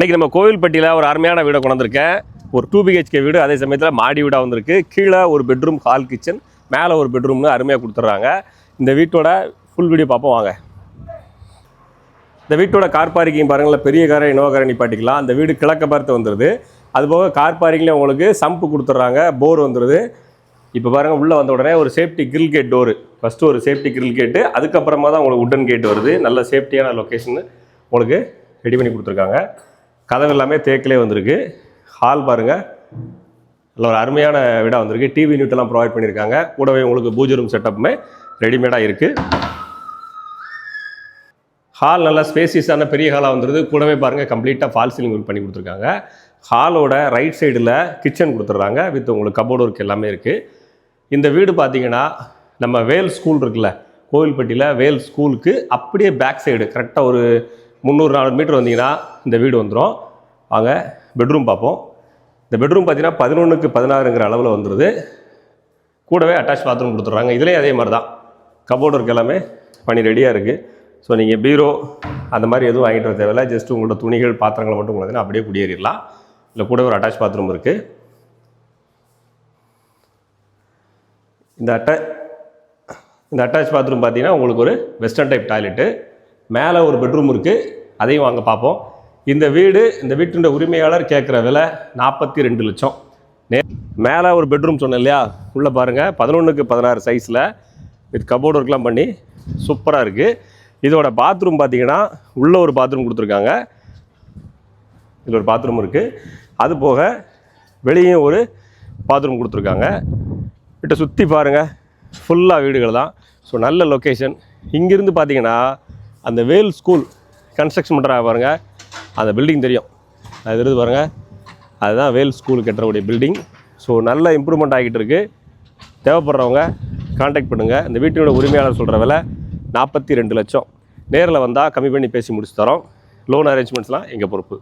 இன்றைக்கி நம்ம கோவில்பட்டியில் ஒரு அருமையான வீடை கொண்டிருக்கேன் ஒரு டூ பிஹெச்கே வீடு அதே சமயத்தில் மாடி வீடாக வந்திருக்கு. கீழே ஒரு பெட்ரூம் ஹால் கிச்சன் மேலே ஒரு பெட்ரூம்னு அருமையாக கொடுத்துட்றாங்க. இந்த வீட்டோட ஃபுல் வீடியோ பார்ப்போம் வாங்க. இந்த வீட்டோட கார் பார்க்கிங் பாருங்களேன் பெரிய காரை இனோவா காரை நிப்பாட்டிக்கலாம். அந்த வீடு கிழக்க பார்த்து வந்துடுது அதுபோக கார் பார்க்கிங்லேயே உங்களுக்கு சம்பு கொடுத்துட்றாங்க போர் வந்துடுது இப்போ பாருங்கள் உள்ளே வந்த உடனே ஒரு safety grill gate door first ஒரு சேஃப்டி கிரில் கேட்டு அதுக்கப்புறமா தான் உங்களுக்கு உட்டன் கேட் வருது. நல்ல சேஃப்டியான லொக்கேஷன் உங்களுக்கு ரெடி பண்ணி கொடுத்துருக்காங்க. கதவு எல்லாமே தேக்கிலே வந்திருக்கு. ஹால் பாருங்கள் நல்ல ஒரு அருமையான வீடாக வந்திருக்கு. டிவி யூனிட்டெல்லாம் ப்ரொவைட் பண்ணியிருக்காங்க. கூடவே உங்களுக்கு பூஜை ரூம் செட்டப்புமே ரெடிமேடாக இருக்குது ஹால் நல்லா ஸ்பேசியஸான பெரிய ஹாலாக வந்துருது. கூடவே பாருங்கள் கம்ப்ளீட்டாக ஃபால் சீலிங் ஒர்க் பண்ணி கொடுத்துருக்காங்க. ஹாலோட ரைட் சைடில் கிச்சன் கொடுத்துட்றாங்க வித் உங்களுக்கு கபோர்டு ஒர்க் எல்லாமே இருக்குது இந்த வீடு பார்த்தீங்கன்னா நம்ம வேல் ஸ்கூல் இருக்குல்ல கோவில்பட்டியில் வேல் ஸ்கூலுக்கு அப்படியே பேக் சைடு கரெக்டாக ஒரு முந்நூறு நானூறு மீட்டர் வந்தீங்கன்னா இந்த வீடு வந்துடும் வாங்க பெட்ரூம் பார்ப்போம். இந்த பெட்ரூம் பார்த்தீங்கன்னா பதினொன்றுக்கு பதினாறுங்கிற அளவில் வந்துடுது கூடவே அட்டாச் பாத்ரூம் கொடுத்துட்றாங்க. இதுலேயும் அதே மாதிரி தான் கபோர்டு ஒர்க் எல்லாமே பண்ணி ரெடியாக இருக்குது ஸோ நீங்கள் பீரோ அந்த மாதிரி எதுவும் வாங்கிட்டு வர தேவையில்ல. ஜஸ்ட் உங்களோட துணிகள் பாத்திரங்களை மட்டும் உங்களுக்கு அப்படியே குடியேறிடலாம். இல்லை கூட ஒரு அட்டாச் பாத்ரூம் இருக்குது இந்த அட்ட இந்த அட்டாச் பாத்ரூம் பார்த்தீங்கன்னா உங்களுக்கு ஒரு வெஸ்டர்ன் டைப் டாய்லெட்டு மேலே ஒரு பெட்ரூம் இருக்குது அதையும் வாங்க பார்ப்போம். இந்த வீடு இந்த வீட்டின் உரிமையாளர் கேட்குற விலை நாற்பத்தி ரெண்டு லட்சம். நே மேலே ஒரு பெட்ரூம் சொன்னேன் இல்லையா? உள்ளே பாருங்கள் பதினொன்றுக்கு பதினாறு சைஸில் வித் கபோர்டு ஒர்க்லாம் பண்ணி சூப்பராக இருக்குது இதோட பாத்ரூம் பார்த்தீங்கன்னா உள்ளே ஒரு பாத்ரூம் கொடுத்துருக்காங்க. இதில் ஒரு பாத்ரூம் இருக்குது அது போக வெளியும் ஒரு பாத்ரூம் கொடுத்துருக்காங்க. கிட்ட சுற்றி பாருங்கள் ஃபுல்லாக வீடுகள் தான். ஸோ நல்ல லொக்கேஷன் இங்கேருந்து பார்த்தீங்கன்னா அந்த வேல் ஸ்கூல் கன்ஸ்ட்ரக்ஷன் பண்ணுறாங்க பாருங்கள் அந்த பில்டிங் தெரியும். அது இருந்து பாருங்கள் அதுதான் வேல் ஸ்கூல் கட்டுறக்கூடிய பில்டிங் ஸோ நல்ல இம்ப்ரூவ்மெண்ட் ஆகிட்டு இருக்குது தேவைப்படுறவங்க காண்டாக்ட் பண்ணுங்கள் இந்த வீட்டினோட உரிமையாளர் சொல்கிற விலை நாற்பத்தி ரெண்டு லட்சம். நேரில் வந்தால் கம்மி பண்ணி பேசி முடிச்சு தரோம். லோன் அரேஞ்ச்மெண்ட்ஸ்லாம் எங்கள் பொறுப்பு?